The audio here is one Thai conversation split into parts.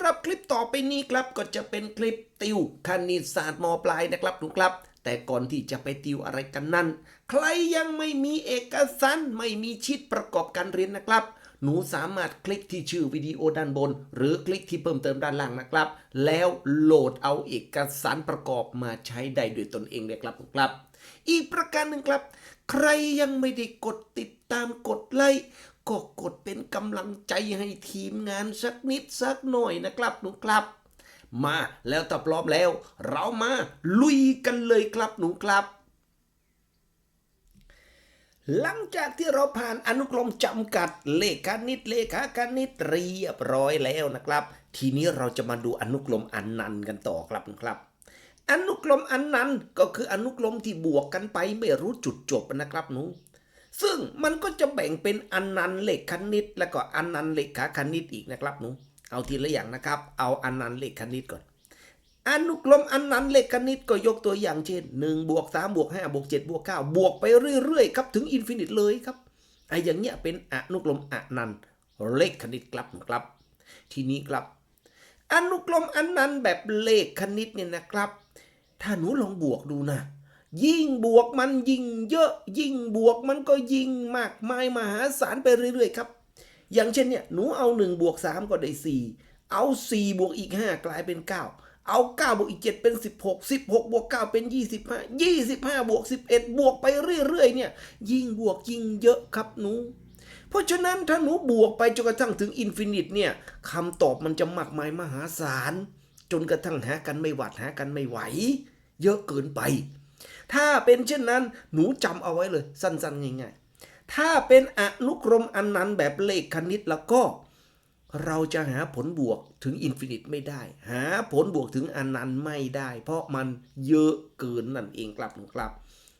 ำหรับคลิปต่อไปนี้ครับก็จะเป็นคลิปติวคณิตศาสตร์มปลายนะครับทุกครับ แต่ก่อนที่จะไปติวอะไรกันนั้น ใครยังไม่มีเอกสารไม่มีชีตประกอบการเรียนนะครับ หนูสามารถคลิกที่ชื่อวิดีโอด้านบน หรือคลิกที่เพิ่มเติมด้านล่างนะครับ แล้วโหลดเอาเอกสารประกอบมาใช้ได้ด้วยตนเองเลยครับทุกครับ อีกประการหนึ่งครับ ใครยังไม่ได้กดติดตามกดไลค์ ก็กดเป็นกำลังใจให้ทีมงานสักนิดสักหน่อยนะครับหนูครับ มาแล้วถ้าพร้อมแล้ว เรามาลุยกันเลยครับหนูครับ หลังจากที่เราผ่านอนุกรมจำกัดเลขคณิตเลขาคณิตเรียบร้อยแล้วนะครับ ทีนี้เราจะมาดูอนุกรมอันนันต์กันต่อครับนะครับอนุกรมอันนั้นต์ก็คืออนุกรมที่บวกกันไปไม่รู้จุดจบนะครับหนู ซึ่งมันก็จะแบ่งเป็นอนันต์เลขคณิต แล้วก็อนันต์เลขาคณิตอีกนะครับหนูเอาทีละอย่างนะครับ เอาอนันต์เลขคณิตก่อนอนุกรมอนันต์เลขคณิตก็ยกตัวอย่างเช่น1บวก3บวก5บวก7บวก9บวกไปเรื่อยๆครับถึงอินฟินิตเลยครับไอ้อย่างเงี้ยเป็นอนุกรมอนันต์เลขคณิตครับครับ ทีนี้ครับ อนุกรมอนันต์แบบเลขคณิตเนี่ยนะครับ ถ้าหนูลองบวกดูนะ ยิ่งบวกมันยิ่งเยอะ ยิ่งบวกมันก็ยิ่งมากมายมหาศาลไปเรื่อยๆครับ อย่างเช่นเนี่ยหนูเอา1บวก3ก็ได้ 4 เอา 4 บวกอีก 5 กลายเป็น 9 เอา 9 บวกอีก 7 เป็น 16 16 บวก 9 เป็น 25 25 บวก 11 บวกไปเรื่อยๆเนี่ยยิ่งบวกยิ่งเยอะครับหนู เพราะฉะนั้นถ้าหนูบวกไปจนกระทั่งถึงอินฟินิตเนี่ยคำตอบมันจะมากมายมหาศาลจนกระทั่งหากันไม่หวัดหากันไม่ไหว เยอะเกินไป ถ้าเป็นเช่นนั้นหนูจำเอาไว้เลยสั้นๆง่ายๆ ถ้าเป็นอนุกรมอันนั้นแบบเลขคณิตแล้วก็ เราจะหาผลบวกถึงอินฟินิตไม่ได้ หาผลบวกถึงอนันต์ไม่ได้ เพราะมันเยอะเกินนั่นเองครับหนูครับ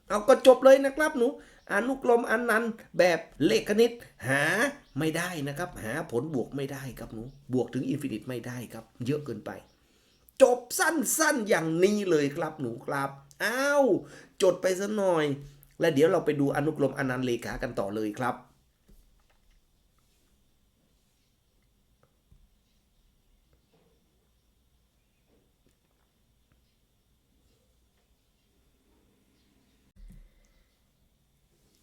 เอาก็จบเลยนะครับหนูอนุกรมอันนั้นต์แบบเลขคณิตหาไม่ได้นะครับ หาผลบวกไม่ได้ครับหนูบวกถึงอินฟินิตไม่ได้ครับ เยอะเกินไป จบสั้นๆอย่างนี้เลยครับหนูครับ อ้าว จดไปซะหน่อย และเดี๋ยวเราไปดูอนุกรมอนันต์เลขากันต่อเลยครับ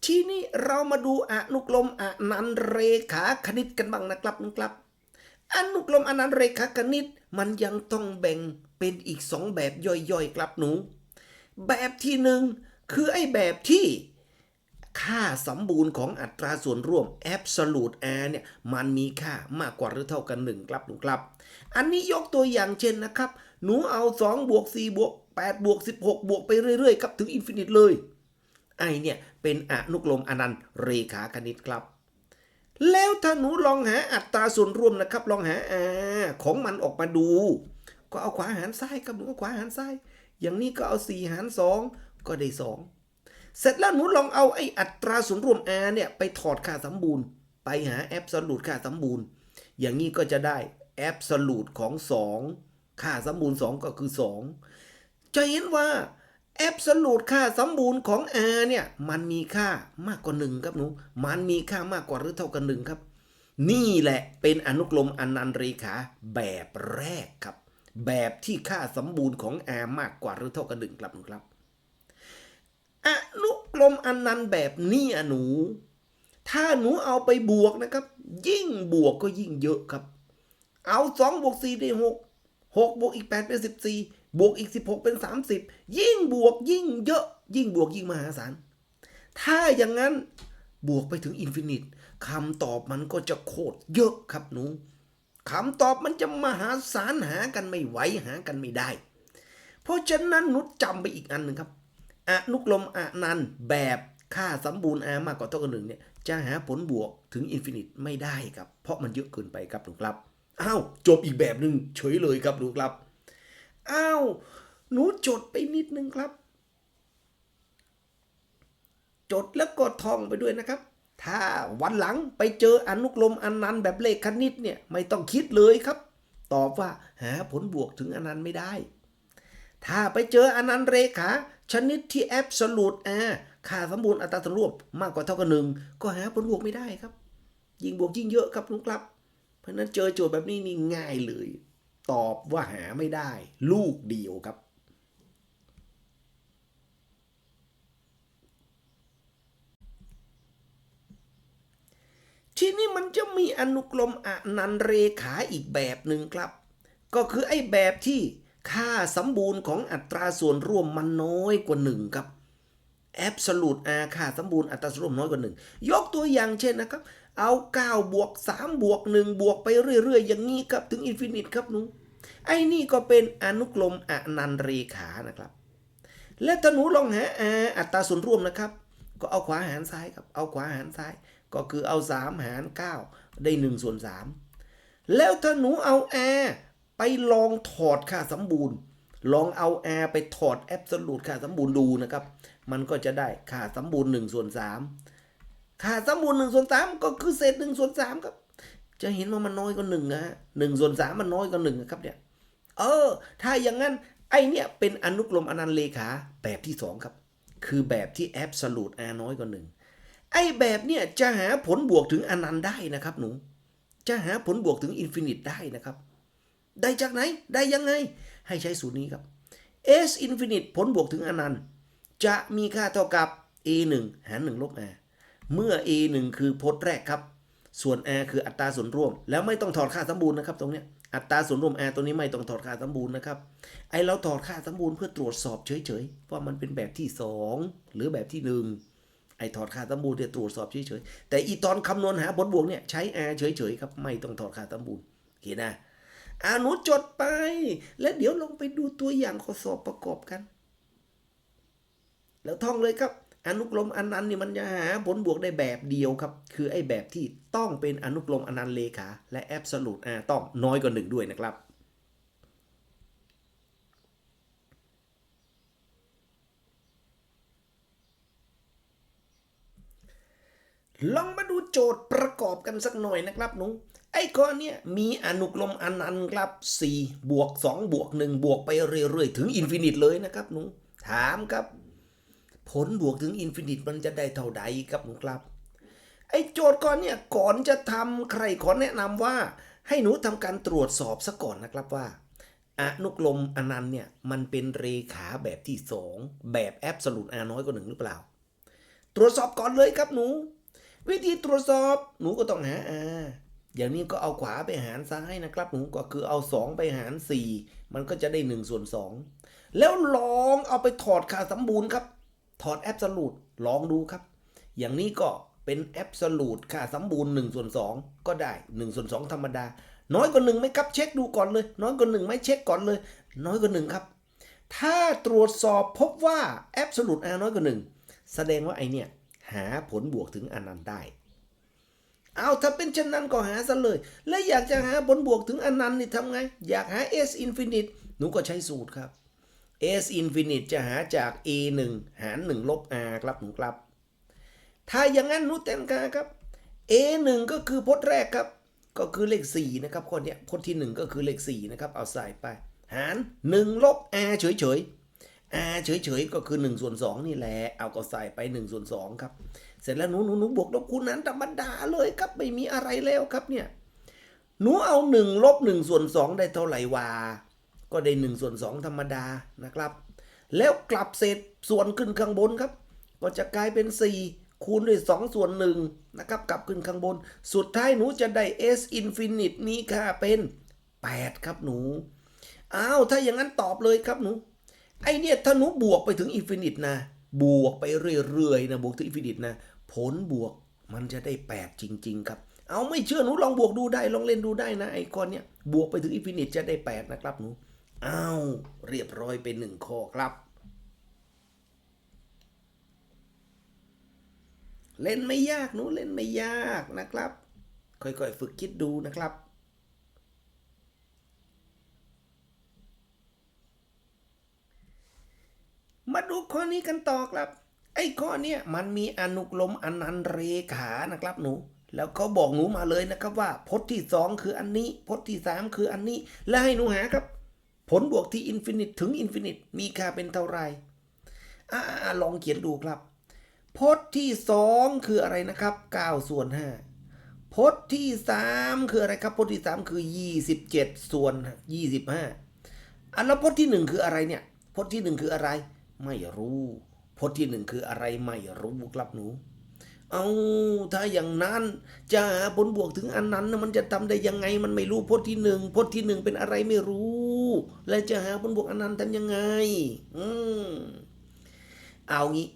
ทีนี้เรามาดูอนุกรมอนันต์เรขาคณิตกันบ้างนะครับนะครับ อนุกรมอนันต์เรขาคณิตมันยังต้องแบ่งเป็นอีกสองแบบย่อยๆครับหนู แบบที่หนึ่งคือไอ้แบบที่ค่าสมบูรณ์ของอัตราส่วนร่วม absolute r เนี่ยมันมีค่ามากกว่าหรือเท่ากันหนึ่งครับหนูครับ อันนี้ยกตัวอย่างเช่นนะครับ หนูเอา 2 บวก 4 บวก 8 บวก 16 บวกไปเรื่อยๆครับถึงอินฟินิตเลย ไอเนี่ย เป็นอนุกรมอนันต์เรขาคณิตครับ แล้วถ้าหนูลองหาอัตราส่วนร่วมนะครับ ลองหา r ของมันออกมาดู ก็เอาขวาหารซ้ายกับหนูเอาขวาหารซ้าย อย่างนี้ก็เอา 4 หาร 2 ก็ได้ 2 เสร็จแล้วหนูลองเอาไอ้อัตราส่วนรวม r เนี่ย ไปถอดค่าสมบูรณ์ ไปหาแอบสูตค่าสมบูรณ์ อย่างนี้ก็จะได้แอบสูตของ 2 ค่าสมบูรณ์ 2 ก็คือ 2 จะเห็นว่าแอบสูตค่าสมบูรณ์ของ r เนี่ย มันมีค่ามากกว่า 1 ครับหนู มันมีค่ามากกว่าหรือเท่ากัน1ครับ นี่แหละเป็นอนุกรมอนันต์เรขาแบบแรกครับ แบบที่ค่าสมบูรณ์ของ r มากกว่าหรือเท่ากับหน1ครับหนูครับอนุกรมอนันต์แบบนี้อะหนู ถ้าหนูเอาไปบวกนะครับ ยิ่งบวกก็ยิ่งเยอะครับ เอา2บวก4ได้6 6บวกอีก8เป็น14บวกอีก16เป็น30ยิ่งบวกยิ่งเยอะ ยิ่งบวกยิ่งมหาศาลถ้าอย่างนั้นบวกไปถึงอินฟินิตคำตอบมันก็จะโคตรเยอะครับหนู คำตอบมันจะมหาศาลหากันไม่ไหวหากันไม่ได้ เพราะฉะนั้นนุชจำไปอีกอันหนึ่งครับอนุกรมอนันต์แบบค่าสมบูรณ์ r มากกว่าเท่ากับหนึ่งเนี่ยจะหาผลบวกถึงอินฟินิตไม่ได้ครับ เพราะมันเยอะเกินไปครับหนูครับอ้าวจบอีกแบบหนึ่งเฉยเลยครับหนูครับอ้าวหนูจดไปนิดนึงครับ จดแล้วก็ท่องไปด้วยนะครับ ถ้าวันหลังไปเจออนุกรมอนันต์แบบเลขคณิตเนี่ยไม่ต้องคิดเลยครับ ตอบว่าหาผลบวกถึงอนันต์ไม่ได้ ถ้าไปเจออนันต์เรขาชนิดที่ absolute r ค่าสมบูรณ์อัตราส่วนรวมมากกว่าเท่ากับหนึ่งก็หาผลบวกไม่ได้ครับ ยิ่งบวกยิ่งเยอะครับลุงครับ เพราะฉะนั้นเจอโจทย์แบบนี้นี่ง่ายเลย ตอบว่าหาไม่ได้ ลูกเดียวครับ ทีนี้มันจะมีอนุกรมอนันเรขาอีกแบบหนึ่งครับ ก็คือไอ้แบบที่ค่าสมบูรณ์ของอัตราส่วนร่วมมันน้อยกว่าหนึ่งครับ absolute r ค่าสมบูรณ์อัตราส่วนร่วมน้อยกว่าหนึ่งยกตัวอย่างเช่นนะครับ เอา9บวก3บวก1บวกไปเรื่อยๆ อย่างนี้ครับถึงอินฟินิตครับหนูไอ้นี่ก็เป็นอนุกรมอนันเรขานะครับ และถ้าหนูลองหาอัตราส่วนร่วมนะครับ ก็เอาขวาหารซ้ายครับเอาขวาหารซ้าย ก็คือเอา 3 หาร 9 ได้1ส่วน3แล้วถ้าหนูเอา r ไปลองถอดค่าสมบูรณ์ ลองเอา r ไปถอดแอบสูตค่าสมบูรณ์ดูนะครับ มันก็จะได้ค่าสมบูรณ์1ส่วน3ค่าสมบูรณ์1ส่วน3ก็คือเศษ1ส่วน3ครับ จะเห็นว่ามันน้อยกว่า1นะฮะ1ส่วน3มันน้อยกว่า1นะครับเนี่ย เออ ถ้าอย่างนั้นไอเนี่ยเป็นอนุกรมอนันต์เลขาแบบที่ 2 ครับ คือแบบที่ absolute r น้อยกว่า1 อ้แบบเนี่ยจะหาผลบวกถึงอนันต์ได้นะครับหนู จะหาผลบวกถึงอินฟินิตได้นะครับ ได้จากไหน ได้ยังไง ให้ใช้สูตรนี้ครับ s infinite ผลบวกถึงอนันต์จะมีค่าเท่ากับ a 1หาร1ลบ r เมื่อ a 1คือพจน์แรกครับ ส่วน r คืออัตราส่วนร่วม แล้วไม่ต้องถอดค่าสมบูรณ์นะครับ ตรงเนี้ยอัตราส่วนร่วม r ตัวนี้ไม่ต้องถอดค่าสมบูรณ์นะครับ ไอเราถอดค่าสมบูรณ์เพื่อตรวจสอบเฉยๆว่ามันเป็นแบบที่ 2 หรือแบบที่ 1 ไอ้ถอดค่าสมบูรณ์เนี่ยตรวจสอบเฉยๆ แต่อีตอนคำนวณหาผลบวกเนี่ยใช้ r เฉยๆครับ ไม่ต้องถอดค่าสมบูรณ์โอเคนะอาหนูจดไป แล้วเดี๋ยวลองไปดูตัวอย่างข้อสอบประกอบกัน แล้วท่องเลยครับ อนุกรมอนันต์นี่มันจะหาผลบวกได้แบบเดียวครับ คือไอ้แบบที่ต้องเป็นอนุกรมอนันต์เลขา และแอบสูตร r ต้องน้อยกว่าหนึ่งด้วยนะครับ ลองมาดูโจทย์ประกอบกันสักหน่อยนะครับหนูไอ้ข้อเนี้ยมีอนุกรมอนันต์ครับ 4 บวก 2 บวก 1 บวกไปเรื่อยๆ ถึงอินฟินิตเลยนะครับหนูถามครับ ผลบวกถึงอินฟินิตมันจะได้เท่าใดครับหนูครับ ไอ้โจทย์ก่อนเนี่ยก่อนจะทำใครขอแนะนำว่า ให้หนูทำการตรวจสอบซะก่อนนะครับว่าอนุกรมอนันต์เนี่ยมันเป็นเรขาแบบที่ 2 แบบแอบสูต r น้อยกว่าหนึ่งหรือเปล่า ตรวจสอบก่อนเลยครับหนู วิธีตรวจสอบ หนูก็ต้องหา r อย่างนี้ก็เอาขวาไปหารซ้ายนะครับ หนูก็คือเอา 2 ไปหาร 4 มันก็จะได้ 1 ส่วน 2 แล้วลองเอาไปถอดค่าสมบูรณ์ครับ ถอดแอบสูตรลองดูครับ อย่างนี้ก็เป็นแอบสูตรค่าสมบูรณ์1ส่วน2ก็ได้ 1 ส่วน 2 ธรรมดา น้อยกว่า1ไหมครับเช็คดูก่อนเลย น้อยกว่า1ไหมเช็คก่อนเลย น้อยกว่า1ครับ ถ้าตรวจสอบพบว่าแอบสูต r น้อยกว่า1แสดงว่าไอเนี่ย หาผลบวกถึงอนันต์ได้ เอาถ้าเป็นเช่นนั้นก็หาซะเลย และอยากจะหาผลบวกถึงอนันต์นี่ทำไง อยากหา s infinite หนูก็ใช้สูตรครับ s infinite จะหาจาก a 1หาร1ลบ r ครับหนูครับ ถ้าอย่างนั้นหนูแต่งค่าครับ a 1ก็คือพจน์แรกครับ ก็คือเลข4นะครับคนเนี้ยพจน์ที่ 1 ก็คือเลข4นะครับ เอาใส่ไป หาร 1 ลบ r เฉยๆ r เฉยๆก็คือ1ส่วน2นี่แหละเอาก็ใส่ไป1ส่วน2ครับ เสร็จแล้วหนูหนูหนูบวกลบคูณนั้นธรรมดาเลยครับไม่มีอะไรแล้วครับเนี่ยหนูเอา1ลบ1ส่วน2ได้เท่าไหร่วาก็ได้1ส่วน2ธรรมดานะครับ แล้วกลับเศษส่วนขึ้นข้างบนครับ ก็จะกลายเป็น 4 คูณด้วย 2 ส่วน1นะครับกลับขึ้นข้างบน สุดท้ายหนูจะได้ s infinite มีค่าเป็น 8 ครับหนูอ้าวถ้าอย่างนั้นตอบเลยครับหนู ไอเนี่ยถ้าหนูบวกไปถึงอินฟินิตนะ บวกไปเรื่อยๆนะบวกถึงอินฟินิตนะ ผลบวกมันจะได้ 8 จริง ๆ ครับ เอาไม่เชื่อหนูลองบวกดูได้ลองเล่นดูได้นะไอ้ก้อนเนี้ยบวกไปถึงอินฟินิตจะได้ 8 นะครับหนูอ้าวเรียบร้อยเป็นหนึ่งข้อครับ เล่นไม่ยากหนูเล่นไม่ยากนะครับ ค่อยๆ ฝึกคิดดูนะครับ มาดูข้อนี้กันต่อครับ ไอ้ข้อเนี้ยมันมีอนุกรมอนันเรขานะครับหนู แล้วเขาบอกหนูมาเลยนะครับว่าพจน์ที่สองคืออันนี้พจน์ที่สามคืออันนี้ และให้หนูหาครับ ผลบวกที่อินฟินิตถึงอินฟินิตมีค่าเป็นเท่าไหร่อ่าลองเขียนดูครับพจน์ที่สองคืออะไรนะครับ9ส่วน5พจน์ที่สามคืออะไรครับพจน์ที่สามคือยี่สิบเจ็ดส่วนยี่สิบห้าอันแล้วพจน์ที่หนึ่งคืออะไรเนี่ยพจน์ที่หนึ่งคืออะไร ไม่รู้พจน์ที่หนึ่งคืออะไรไม่รู้ครับหนู เอาถ้าอย่างนั้นจะหาผลบวกถึงอันนั้นนะมันจะทำได้ยังไงมันไม่รู้พจน์ที่หนึ่งพจน์ที่หนึ่งเป็นอะไรไม่รู้ และจะหาผลบวกอันนั้นทำยังไง อืมเอางี้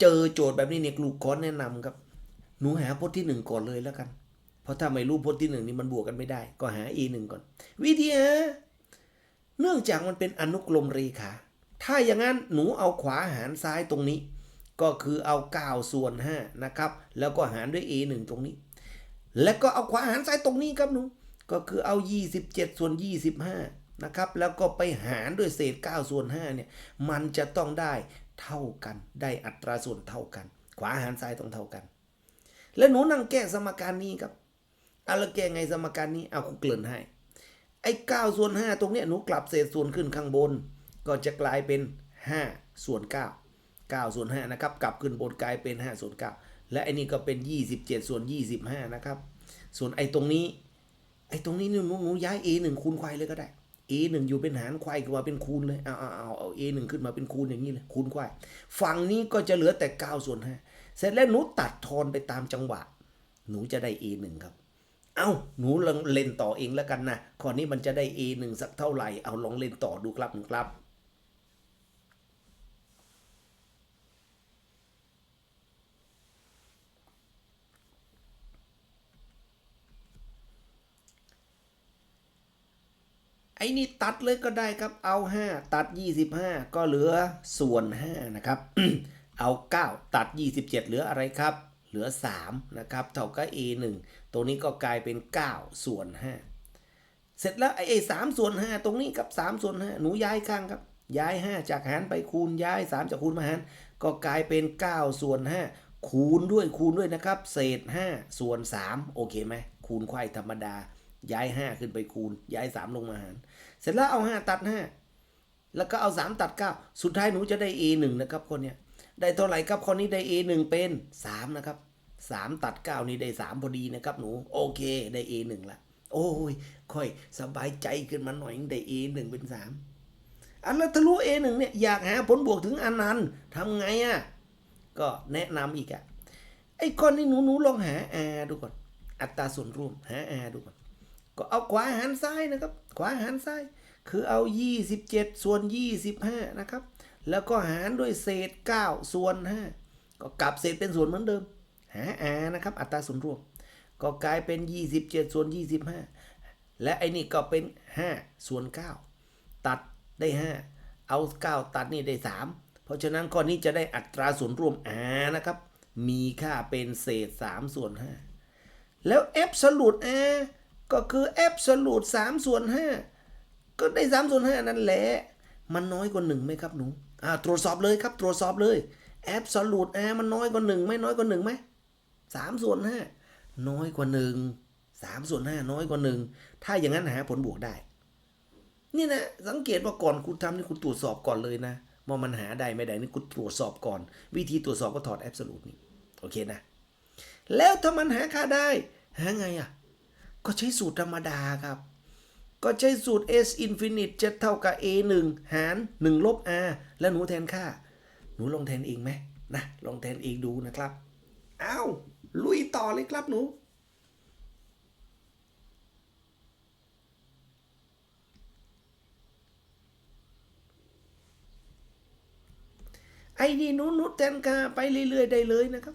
เจอโจทย์แบบนี้เนี่ยครูขอแนะนำครับ หนูหาพจน์ที่หนึ่งก่อนเลยแล้วกัน เพราะถ้าไม่รู้พจน์ที่หนึ่งนี่มันบวกกันไม่ได้ ก็หา e หนึ่งก่อน วิธีหาเนื่องจากมันเป็นอนุกรมเรขา ถ้าอย่างนั้นหนูเอาขวาหารซ้ายตรงนี้ ก็คือเอา9ส่วน5นะครับ แล้วก็หารด้วย a 1 ตรงนี้ แล้วก็เอาขวาหารซ้ายตรงนี้ครับหนู ก็คือเอา 27 ส่วน 25 นะครับ แล้วก็ไปหารด้วยเศษ9ส่วน5เนี่ย มันจะต้องได้เท่ากัน ได้อัตราส่วนเท่ากัน ขวาหารซ้ายต้องเท่ากัน แล้วหนูนั่งแก้สมการนี้ครับเอาแล้วแก้ไงสมการนี้ เอาครูเกริ่นให้ ไอ้9ส่วน5ตรงเนี้ยหนูกลับเศษส่วนขึ้นข้างบน ก็จะกลายเป็น 5 ส่วน 9 9 ส่วน 5 นะครับ กลับขึ้นบนกลายเป็น 5 ส่วน 9 และไอ้นี่ก็เป็น 27 ส่วน 25 นะครับ ส่วนไอ้ตรงนี้ ไอ้ตรงนี้นูหนูหนูย้าย a 1คูณควายเลยก็ได้ a 1อยู่เป็นหารควายขึ้นมาเป็นคูณเลย เอาเอาเอาเอา a 1ขึ้นมาเป็นคูณอย่างนี้เลย คูณควาย ฝั่งนี้ก็จะเหลือแต่ 9 ส่วน 5 เสร็จแล้วหนูตัดทอนไปตามจังหวะ หนูจะได้ a 1ครับเอาหนูลองเล่นต่อเองแล้วกันนะ ข้อนี้มันจะได้ a 1 สักเท่าไหร่ เอาลองเล่นต่อดูครับหนูครับ ไอ้นี่ตัดเลยก็ได้ครับ เอา 5 ตัด 25 ก็เหลือส่วน 5 นะครับ เอา 9 ตัด 27 เหลืออะไรครับ เหลือ 3 นะครับ เท่ากับ a 1 ตัวนี้ก็กลายเป็น 9 ส่วน 5 เสร็จแล้วไอ้สามส่วน 5 ตรงนี้กับ 3 ส่วน 5 หนูย้ายข้างครับ ย้าย 5 จากหารไปคูณย้าย 3 จากคูณมาหาร ก็กลายเป็น 9 ส่วน 5 คูณด้วยคูณด้วยนะครับ เศษ 5 ส่วน 3 โอเคไหมคูณไขว้ธรรมดา ย้าย 5 ขึ้นไปคูณ ย้าย 3 ลงมาหาร เสร็จแล้วเอา5ตัด5แล้วก็เอา3ตัด9สุดท้ายหนูจะได้ a 1นะครับคนเนี้ยได้เท่าไหร่ครับคนนี้ได้ a 1เป็น3นะครับ3ตัด9นี่ได้3พอดีนะครับหนูโอเคได้ a 1ละโอ้ยค่อยสบายใจขึ้นมาหน่อยได้ a 1เป็น3อันแล้วทะลุ a 1เนี่ยอยากหาผลบวกถึงอันนั้นทำไงอะก็แนะนำอีกอะไอ้คนนี้หนูหนูลองหา r ดูก่อนอัตราส่วนร่วมหา r ดูก่อน ก็เอาขวาหารซ้ายนะครับ ขวาหารซ้าย คือเอา 27 ส่วน 25 นะครับ แล้วก็หารด้วยเศษ 9 ส่วน 5 ก็กลับเศษเป็นส่วนเหมือนเดิม หา r นะครับ อัตราส่วนรวม ก็กลายเป็น 27 ส่วน 25 และไอ้นี่ก็เป็น 5 ส่วน 9 ตัดได้ 5 เอา 9 ตัดนี่ได้ 3 เพราะฉะนั้นข้อนี้จะได้อัตราส่วนรวม r นะครับ มีค่าเป็นเศษ 3 ส่วน 5 แล้ว absolute r ก็คือ absolute 3ส่วน5ก็ได้3ส่วน5นั่นแหละ มันน้อยกว่า1ไหมครับหนูอ่าตรวจสอบเลยครับตรวจสอบเลย absolute r มันน้อยกว่า1ไหมน้อยกว่า1ไหม3ส่วน5น้อยกว่า1 3ส่วน5น้อยกว่า1ถ้าอย่างนั้นหาผลบวกได้ นี่นะสังเกตว่าก่อนคุณทำนี่คุณตรวจสอบก่อนเลยนะว่ามันหาได้ไม่ได้นี่คุณตรวจสอบก่อน วิธีตรวจสอบก็ถอด absolute นี่โอเคนะ แล้วถ้ามันหาค่าได้ หาไงอะ ก็ใช้สูตรธรรมดาครับ ก็ใช้สูตร s infinite จะเท่ากับ a 1 หาร 1 ลบ r แล้วหนูแทนค่า หนูลองแทนเองไหมนะลองแทนเองดูนะครับอ้าวลุยต่อเลยครับหนูไอ้นี่หนูหนูแทนค่าไปเรื่อยๆได้เลยนะครับ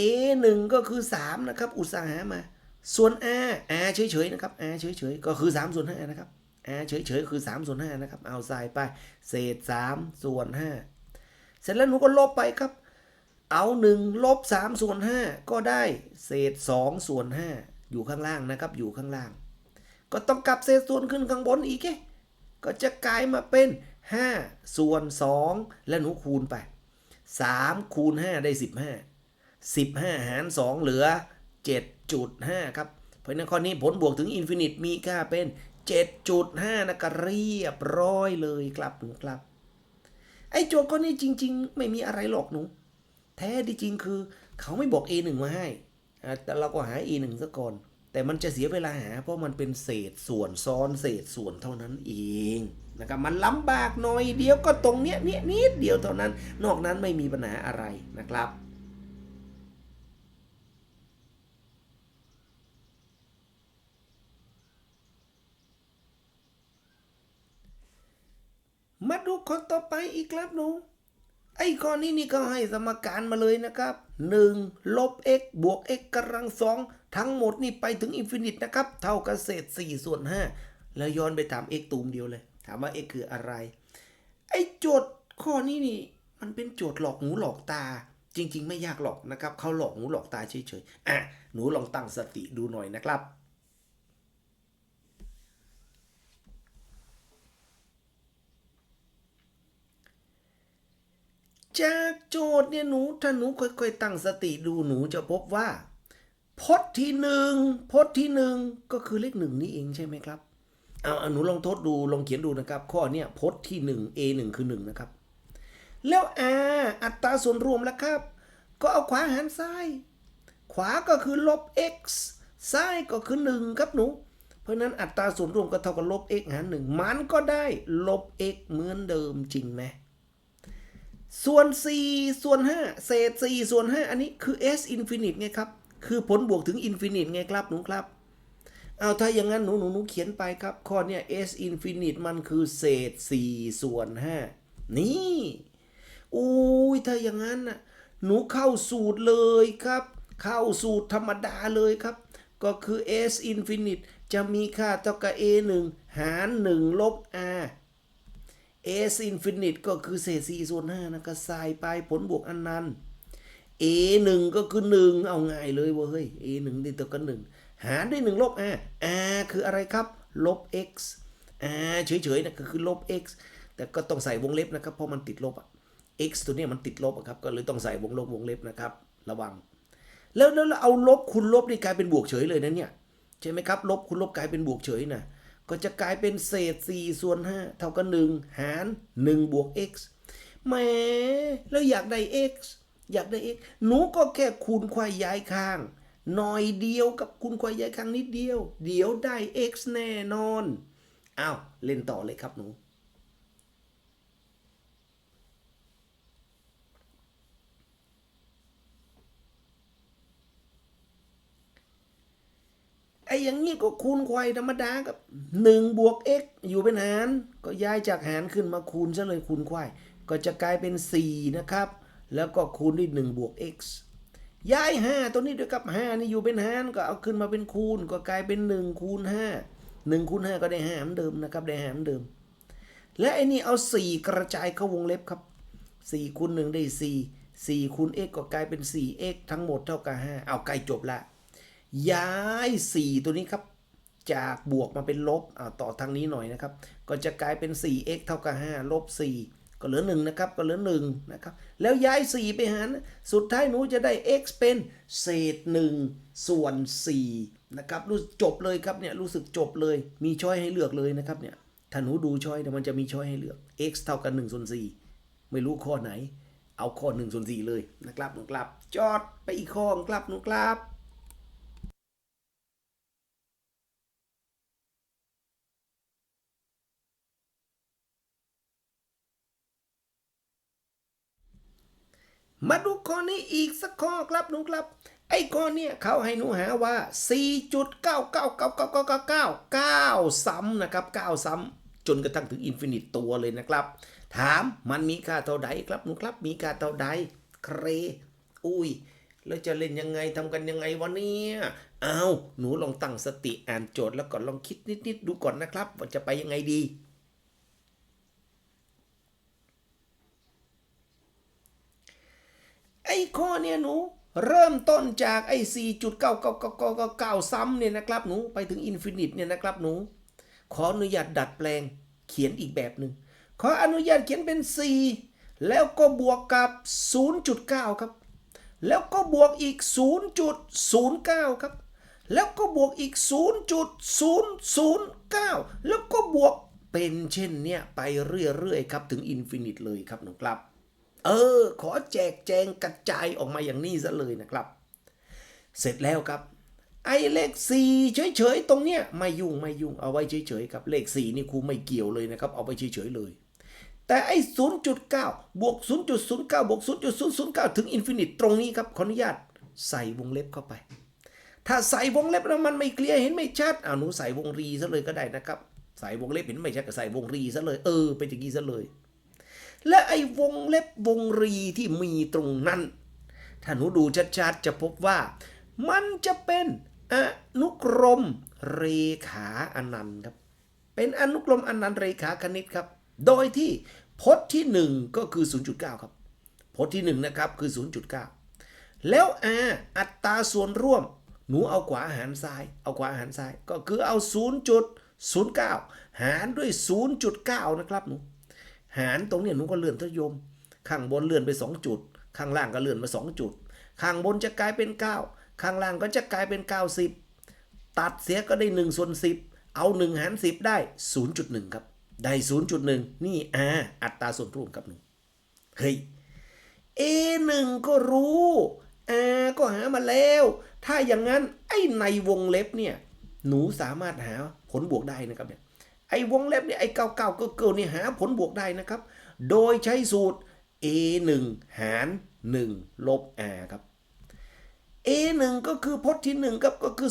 a 1ก็คือ 3 นะครับ อุตสาหามา ส่วน r r เฉยๆนะครับ r เฉยๆก็คือ3ส่วน5นะครับ r เฉยๆคือ3ส่วน5นะครับ เอาใส่ไป เศษ3ส่วน5เสร็จแล้วหนูก็ลบไปครับ เอา 1 ลบ3ส่วน5ก็ได้เศษ2ส่วน5อยู่ข้างล่างนะครับ อยู่ข้างล่าง ก็ต้องกลับเศษส่วนขึ้นข้างบนอีกก็จะกลายมาเป็น 5 ส่วน 2 และหนูคูณไป 3 คูณ 5 ได้ 15 15 หาร 2 เหลือ 7.5 ครับ เพราะนั้นข้อนี้ผลบวกถึงอินฟินิตมีค่าเป็น 7.5 นะครับเรียบร้อยเลยครับหนูครับ ไอ้โจทย์ข้อนี้จริง ๆ ไม่มีอะไรหรอกหนู แท้ที่จริงคือเขาไม่บอก A1 มาให้ แต่เราก็หา e 1ซะก่อน แต่มันจะเสียเวลาหา เพราะมันเป็นเศษส่วนซ้อนเศษส่วนเท่านั้นเองนะครับมันลำบากหน่อยเดียวก็ตรงเนี้ยเนี้ยนิดเดียวเท่านั้น นอกนั้นไม่มีปัญหาอะไรนะครับ มาดูข้อต่อไปอีกครับหนู ไอ้ข้อนี้นี่ก็ให้สมการมาเลยนะครับ 1 ลบ x บวก x กำลังสองทั้งหมดนี่ไปถึงอินฟินิตนะครับ เท่ากับเศษ4ส่วน5แล้วย้อนไปถาม x ตูมเดียวเลย ถามว่า x คืออะไร ไอ้โจทย์ข้อนี้นี่ มันเป็นโจทย์หลอกหูหลอกตา จริง ๆ ไม่ยากหรอกนะครับเขาหลอกหูหลอกตาเฉยๆอะหนูลองตั้งสติดูหน่อยนะครับ จากโจทย์เนี่ยหนูถ้าหนูค่อยๆ ตั้งสติดูหนูจะพบว่า พจน์ที่หนึ่งพจน์ที่หนึ่งก็คือเลขหนึ่งนี่เองใช่ไหมครับเอาหนูลองทดดูลองเขียนดูนะครับ ข้อเนี้ยพจน์ที่หนึ่ง a หนึ่งคือหนึ่งนะครับ แล้ว r อัตราส่วนรวมแล้วครับ ก็เอาขวาหารซ้าย ขวาก็คือลบ x ซ้ายก็คือ1ครับหนู เพราะฉะนั้นอัตราส่วนรวมก็เท่ากับลบ x หาร1มันก็ได้ลบ x เหมือนเดิมจริงไหม ส่วน 4 ส่วน 5 เศษ 4 ส่วน 5 อันนี้คือ s infinite ไงครับ คือผลบวกถึง infinite ไงครับหนูครับ เอาถ้าอย่างนั้นหนูหนูหนูเขียนไปครับ ข้อเนี้ย s infinite มันคือเศษ 4 ส่วน 5 นี่อุ้ยถ้าอย่างนั้นน่ะหนูเข้าสูตรเลยครับ เข้าสูตรธรรมดาเลยครับ ก็คือ s infinite จะมีค่าเท่ากับ a 1หาร 1 ลบ r s infinite ก็คือเศษ4ส่วน5นะก็ใส่ไปผลบวกอันนั้น a 1ก็คือ 1 เอาง่ายเลยเว้ย a 1นี่เท่ากับ1หารด้วย 1 ลบ r r คืออะไรครับ ลบ x r เฉยๆนะก็คือลบ x แต่ก็ต้องใส่วงเล็บนะครับเพราะมันติดลบอะ x ตัวเนี้ยมันติดลบครับก็เลยต้องใส่วงลบวงเล็บนะครับ ระวัง แล้วแล้วเราเอาลบคูณลบนี่กลายเป็นบวกเฉยเลยนะเนี่ยใช่ไหมครับลบคูณลบกลายเป็นบวกเฉยนะ ก็จะกลายเป็นเศษ 4 ส่วน 5 เท่ากับ 1 หาร 1 บวก x แหมแล้วอยากได้ x อยากได้ x หนูก็แค่คูณควายย้ายข้าง หน่อยเดียวกับคูณควายย้ายข้างนิดเดียว เดี๋ยวได้ x แน่นอน อ้าว เล่นต่อเลยครับหนู อ้อย่างนี้ก็คูณควายธรรมดากับ1บวก x อยู่เป็นหาร ก็ย้ายจากหารขึ้นมาคูณซะเลยคูณควายก็จะกลายเป็น 4 นะครับ แล้วก็คูณด้วย1บวก x ย้าย 5 ตัวนี้ด้วยกับ 5 นี่อยู่เป็นหารก็เอาขึ้นมาเป็นคูณ ก็กลายเป็น 1 คูณ 5 1คูณ5ก็ได้5เหมือนเดิมนะครับได้5เหมือนเดิม และไอ้นี่เอา 4 กระจายเข้าวงเล็บครับ4คูณ1ได้ 4 4คูณ x ก็กลายเป็น 4x ทั้งหมดเท่ากับ5เอาใกล้จบละ ย้าย 4 ตัวนี้ครับ จากบวกมาเป็นลบเอาต่อทางนี้หน่อยนะครับ ก็จะกลายเป็น 4x เท่ากับ 5 ลบ 4 ก็เหลือ 1 นะครับ ก็เหลือ 1 นะครับ แล้วย้าย 4 ไปหาร สุดท้ายหนูจะได้ x เป็นเศษ 1 ส่วน 4 นะครับ รู้จบเลยครับเนี่ย รู้สึกจบเลย มีช้อยให้เลือกเลยนะครับเนี่ย ถ้าหนูดูช้อยเนี่ยมันจะมีช้อยให้เลือก x เท่ากับ1ส่วน4ไม่รู้ข้อไหน เอาข้อ1ส่วน4เลยนะครับหนูครับ จอดไปอีกข้อครับหนูครับ มาดูข้อนี้อีกสักข้อครับหนูครับ ไอ้ข้อเนี้ยเขาให้หนูหาว่า4.9999999ซ้ำนะครับ 9 ซ้ำจนกระทั่งถึงอินฟินิตตัวเลยนะครับ ถามมันมีค่าเท่าใดครับหนูครับ มีค่าเท่าใดเคร อุ้ย แล้วจะเล่นยังไงทำกันยังไงวะเนี่ยเอาหนูลองตั้งสติอ่านโจทย์แล้วก่อนลองคิดนิดๆดูก่อนนะครับ ว่าจะไปยังไงดี ไอ้ข้อเนี่ยหนูเริ่มต้นจากไอ้4.99999ซ้ำเนี่ยนะครับหนูไปถึงอินฟินิตเนี่ยนะครับหนู ขออนุญาตดัดแปลงเขียนอีกแบบหนึ่งขออนุญาตเขียนเป็น 4 แล้วก็บวกกับ 0.9 ครับ แล้วก็บวกอีก 0.09 ครับ แล้วก็บวกอีก 0.009 แล้วก็บวกเป็นเช่นเนี้ยไปเรื่อยๆครับถึงอินฟินิตเลยครับหนูครับ เออ ขอแจกแจงกระจายออกมาอย่างนี้ซะเลยนะครับ เสร็จแล้วครับ ไอ้เลขสี่เฉยๆ ตรงเนี้ยไม่ยุ่งไม่ยุ่งเอาไว้เฉยๆครับเลขสี่นี่ครูไม่เกี่ยวเลยนะครับ เอาไปเฉยๆเลย แต่ไอ้ศูนย์จุดเก้าบวกศูนย์จุดศูนย์เก้าบวกศูนย์จุดศูนย์ศูนย์เก้าถึงอินฟินิตตรงนี้ครับขออนุญาตใส่วงเล็บเข้าไป ถ้าใส่วงเล็บแล้วมันไม่เคลียร์เห็นไม่ชัดเอาหนูใส่วงรีซะเลยก็ได้นะครับ ใส่วงเล็บเห็นไม่ชัดก็ใส่วงรีซะเลยเออเป็นอย่างนี้ซะเลย และไอ้วงเล็บวงรีที่มีตรงนั้น ถ้าหนูดูชัดๆจะพบว่า มันจะเป็นอนุกรมเรขาอนันต์ครับ เป็นอนุกรมอนันต์เรขาคณิตครับ โดยที่พจน์ที่ 1 ก็คือ 0.9 ครับพจน์ที่ 1 นะครับคือ 0.9 แล้ว r อัตราส่วนร่วม หนูเอาขวาหารซ้าย เอาขวาหารซ้าย ก็คือเอา 0.09 หารด้วย 0.9 นะครับหนู หารตรงเนี้ยหนูก็เลื่อนทศยม ข้างบนเลื่อนไป 2 จุด ข้างล่างก็เลื่อนมา 2 จุด ข้างบนจะกลายเป็น 9 ข้างล่างก็จะกลายเป็น 90 ตัดเสียก็ได้1ส่วน10 เอา 1 หาร 10 ได้ 0.1 ครับ ได้ 0.1 นี่อ่าอัตราส่วนร่วมครับหนูเฮ้ย A1 ก็รู้ R ก็หามาแล้ว ถ้าอย่างนั้นไอ้ในวงเล็บเนี่ย หนูสามารถหาผลบวกได้นะครับเนี่ย ไอ้วงเล็บเนี่ยไอ้เก้าเก้าก็เกิลเนี่ยหาผลบวกได้นะครับ โดยใช้สูตร A1 หาร 1 ลบ R ครับ A1 ก็คือพจน์ที่1ครับก็คือ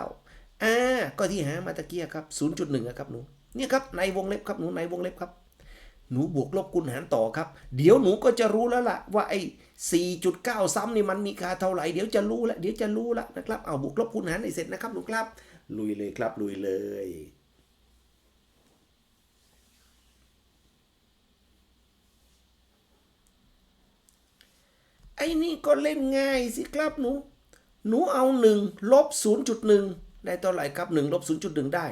0.9 R ก็ที่หามาตะเกียครับ 0.1นะครับหนูเนี่ยครับในวงเล็บครับหนูในวงเล็บครับ หนูบวกลบคูณหารต่อครับ เดี๋ยวหนูก็จะรู้แล้วล่ะว่าไอ้4.9 ซ้ำนี่มันมีค่าเท่าไหร่เดี๋ยวจะรู้ล้วเดี๋ยวจะรู้ล้วนะครับเอาบวกลบคูณหารให้เสร็จนะครับหนูครับ ลุยเลยครับลุยเลย ไอ้นี่ก็เล่นง่ายสิครับหนู หนูเอา1ลบ0.1 ได้เท่าไหร่ครับ1ลบ0.1 ได้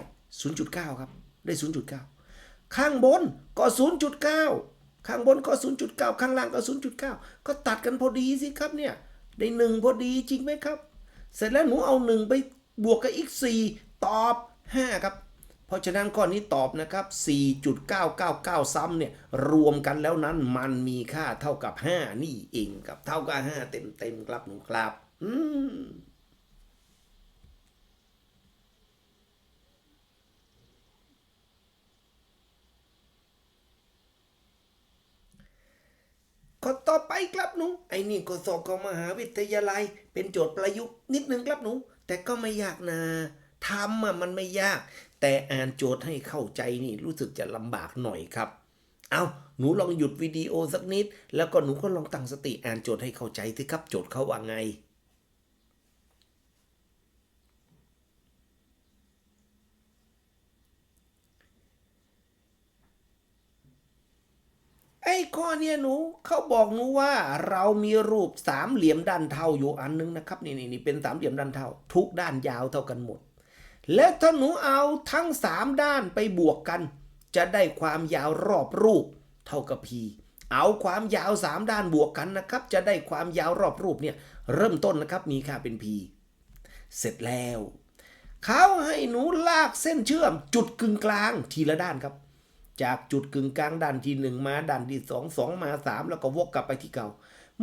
0.9 ครับ ได้ 0.9 ข้างบนก็ 0.9 ข้างบนก็ 0.9 ข้างล่างก็ 0.9 ก็ตัดกันพอดีสิครับเนี่ย ได้ 1 พอดีจริงไหมครับ เสร็จแล้วหนูเอา 1 ไปบวกกับอีก 4 ตอบ 5 ครับ เพราะฉะนั้นข้อนี้ตอบนะครับ 4.999 ซ้ำเนี่ยรวมกันแล้วนั้นมันมีค่าเท่ากับ 5 นี่เองครับ เท่ากับ 5 เต็มเต็มๆครับหนูครับ อืมข้อต่อไปครับหนู ไอ้นี่ก็สอบของมหาวิทยาลัย เป็นโจทย์ประยุกต์นิดนึงครับหนู แต่ก็ไม่ยากนะทำอะมันไม่ยาก แต่อ่านโจทย์ให้เข้าใจนี่รู้สึกจะลำบากหน่อยครับ เอาหนูลองหยุดวิดีโอสักนิด แล้วก็หนูก็ลองตั้งสติอ่านโจทย์ให้เข้าใจสิครับ โจทย์เขาว่าไงไอ้ข้อเนี่ยหนูเขาบอกหนูว่าเรามีรูปสามเหลี่ยมด้านเท่าอยู่อันนึงนะครับ นี่นี่นี่เป็นสามเหลี่ยมด้านเท่า ทุกด้านยาวเท่ากันหมด และถ้าหนูเอาทั้งสามด้านไปบวกกัน จะได้ความยาวรอบรูปเท่ากับ p เอาความยาวสามด้านบวกกันนะครับ จะได้ความยาวรอบรูปเนี่ยเริ่มต้นนะครับมีค่าเป็น p เสร็จแล้วเขาให้หนูลากเส้นเชื่อมจุดกึ่งกลางทีละด้านครับ จากจุดกึ่งกลางด้านที่หนึ่งมาด้านที่สองสองมาสามแล้วก็วกกลับไปที่เก่า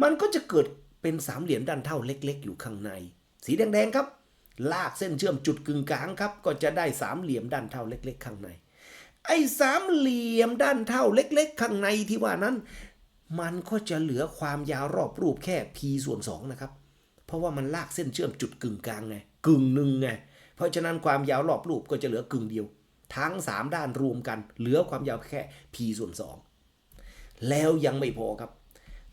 มันก็จะเกิดเป็นสามเหลี่ยมด้านเท่าเล็ก ๆ อยู่ข้างใน สีแดงๆครับ ลากเส้นเชื่อมจุดกึ่งกลางครับ ก็จะได้สามเหลี่ยมด้านเท่าเล็ก ๆ ข้างใน ไอ้สามเหลี่ยมด้านเท่าเล็ก ๆ ข้างในที่ว่านั้น มันก็จะเหลือความยาวรอบรูปแค่ p ส่วน2นะครับ เพราะว่ามันลากเส้นเชื่อมจุดกึ่งกลางไงกึ่งหนึ่งไงเพราะฉะนั้นความยาวรอบรูปก็จะเหลือกึ่งเดียว ทั้ง 3 ด้านรวมกัน เหลือความยาวแค่ p ส่วน2แล้วยังไม่พอครับ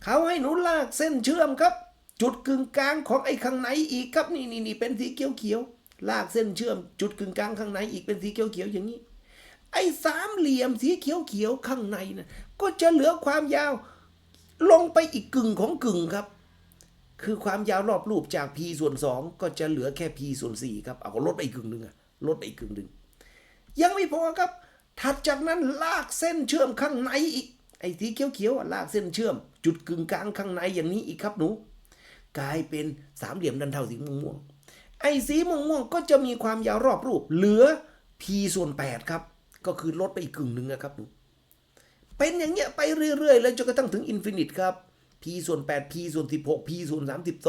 เขาให้หนูลากเส้นเชื่อมครับ จุดกึ่งกลางของไอ้ข้างในอีกครับนี่นี่นี่เป็นสีเขียวเขียวลากเส้นเชื่อม จุดกึ่งกลางข้างในอีกเป็นสีเขียวเขียวอย่างนี้ ไอ้สามเหลี่ยมสีเขียวเขียวข้างในนะก็จะเหลือความยาวลงไปอีกกึ่งของกึ่งครับ คือความยาวรอบรูปจาก p ส่วน 2 ก็จะเหลือแค่ p ส่วน4ครับเอาลดไปอีกกึ่งหนึ่งอะลดไปอีกกึ่งหนึ่งยังไม่พอครับ ถัดจากนั้นลากเส้นเชื่อมข้างในอีกไอ้สีเขียวๆอะลากเส้นเชื่อม จุดกึ่งกลางข้างในอย่างนี้อีกครับหนู กลายเป็นสามเหลี่ยมดันเท่าสีม่วงๆไอ้สีม่วงๆก็จะมีความยาวรอบรูป เหลือ p ส่วน 8 ครับ ก็คือลดไปอีกกึ่งหนึ่งนะครับหนูเป็นอย่างเงี้ยไปเรื่อยๆเลยจนกระทั่งถึงอินฟินิตครับ p ส่วน 8 p ส่วน 16 p ส่วน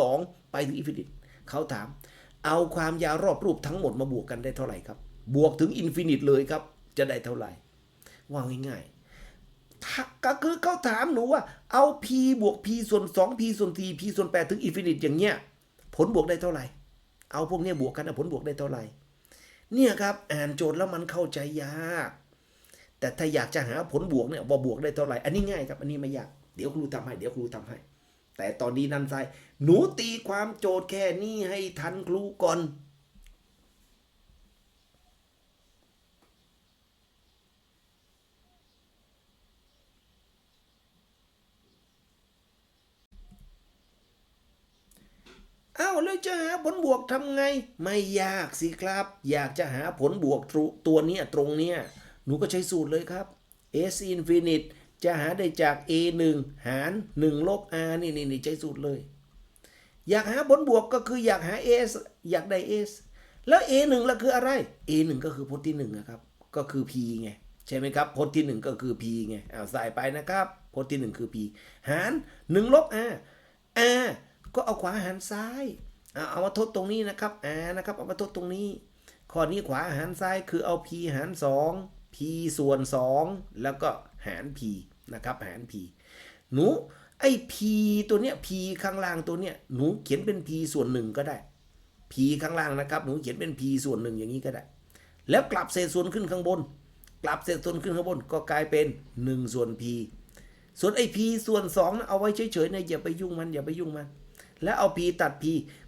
32 ไปถึงอินฟินิตเขาถาม เอาความยาวรอบรูปทั้งหมดมาบวกกันได้เท่าไหร่ครับ บวกถึงอินฟินิตเลยครับ จะได้เท่าไหร่ว่าง่ายๆ ก็คือเขาถามหนูว่าเอา p บวก p ส่วน 2 p ส่วน4 p ส่วน8ถึงอินฟินิตอย่างเงี้ยผลบวกได้เท่าไหร่ เอาพวกเนี้ยบวกกันนะผลบวกได้เท่าไหร่ เนี่ยครับอ่านโจทย์แล้วมันเข้าใจยาก แต่ถ้าอยากจะหาผลบวกเนี่ยว่าบวกได้เท่าไหร่ อันนี้ง่ายครับ อันนี้ไม่ยาก เดี๋ยวครูทำให้ เดี๋ยวครูทำให้ แต่ตอนนี้นันทรายหนูตีความโจทย์แค่นี้ให้ทันครูก่อน อ้าแล้วจะหาผลบวกทำไง ไม่ยากสิครับ อยากจะหาผลบวกตัวเนี้ยตรงเนี้ยหนูก็ใช้สูตรเลยครับ s infinite จะหาได้จาก a 1หาร 1 ลบ r นี่นี่นี่ใช้สูตรเลย อยากหาผลบวกก็คืออยากหา s อยากได้ s แล้ว a 1ล่ะคืออะไร a 1ก็คือพจน์ที่1นะครับ ก็คือ p ไงใช่ไหมครับพจน์ที่ 1 ก็คือ p ไงเอาใส่ไปนะครับพจน์ที่ 1 คือ p หาร 1 ลบ r r ก็เอาขวาหารซ้ายเอาเอามาทดตรงนี้นะครับ r นะครับเอามาทดตรงนี้ ข้อนี้ขวาหารซ้ายคือเอา p หาร 2 p ส่วน 2 แล้วก็หาร p นะครับหาร p หนูไอ้ p ตัวเนี้ย p ข้างล่างตัวเนี้ยหนูเขียนเป็น p ส่วนหนึ่งก็ได้ p ข้างล่างนะครับ หนูเขียนเป็น p ส่วนหนึ่งอย่างนี้ก็ได้ แล้วกลับเศษส่วนขึ้นข้างบน กลับเศษส่วนขึ้นข้างบนก็กลายเป็น 1 ส่วน p ส่วนไอ้ p ส่วน2นะเอาไว้เฉยๆนะอย่าไปยุ่งมันอย่าไปยุ่งมัน แล้วเอา p ตัด p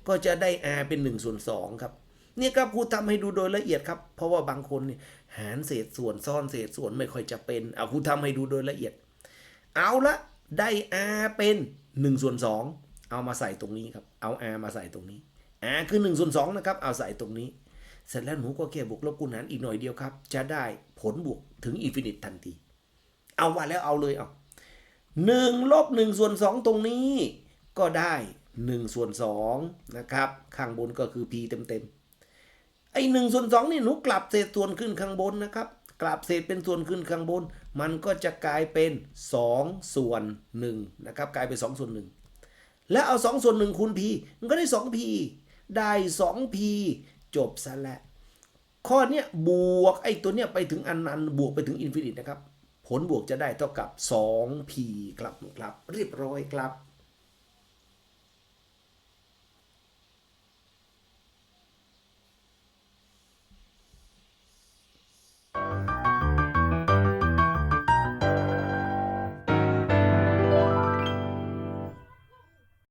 ก็จะได้ r เป็น1ส่วน2ครับเนี่ยครับครูทำให้ดูโดยละเอียดครับ เพราะว่าบางคนเนี่ยหารเศษส่วนซ่อนเศษส่วนไม่ค่อยจะเป็นเอาครูทำให้ดูโดยละเอียด เอาละได้ r เป็น1ส่วน2เอามาใส่ตรงนี้ครับ เอา r มาใส่ตรงนี้ r คือ1ส่วน2นะครับ เอาใส่ตรงนี้ เสร็จแล้วหนูก็แค่บวกลบคูณหารอีกหน่อยเดียวครับ จะได้ผลบวกถึงอินฟินิตทันที เอาว่าแล้วเอาเลยเอาหนึ่งลบหนึ่งส่วนสองตรงนี้ก็ได้ หนึ่งส่วนสองนะครับ ข้างบนก็คือ p เต็มเต็มๆไอ้หนึ่งส่วนสองนี่หนูกลับเศษส่วนขึ้นข้างบนนะครับ กลับเศษเป็นส่วนขึ้นข้างบน มันก็จะกลายเป็น 2 ส่วน1นะครับ กลายเป็น 2 ส่วน 1 แล้วเอา 2 ส่วน 1 คูณ p มันก็ได้ 2p ได้ 2p จบซะแล้วข้อนี้บวกไอ้ตัวเนี้ยไปถึงอันนั้นบวกไปถึงอินฟินิตนะครับ ผลบวกจะได้เท่ากับ 2p ครับครับ เรียบร้อยครับ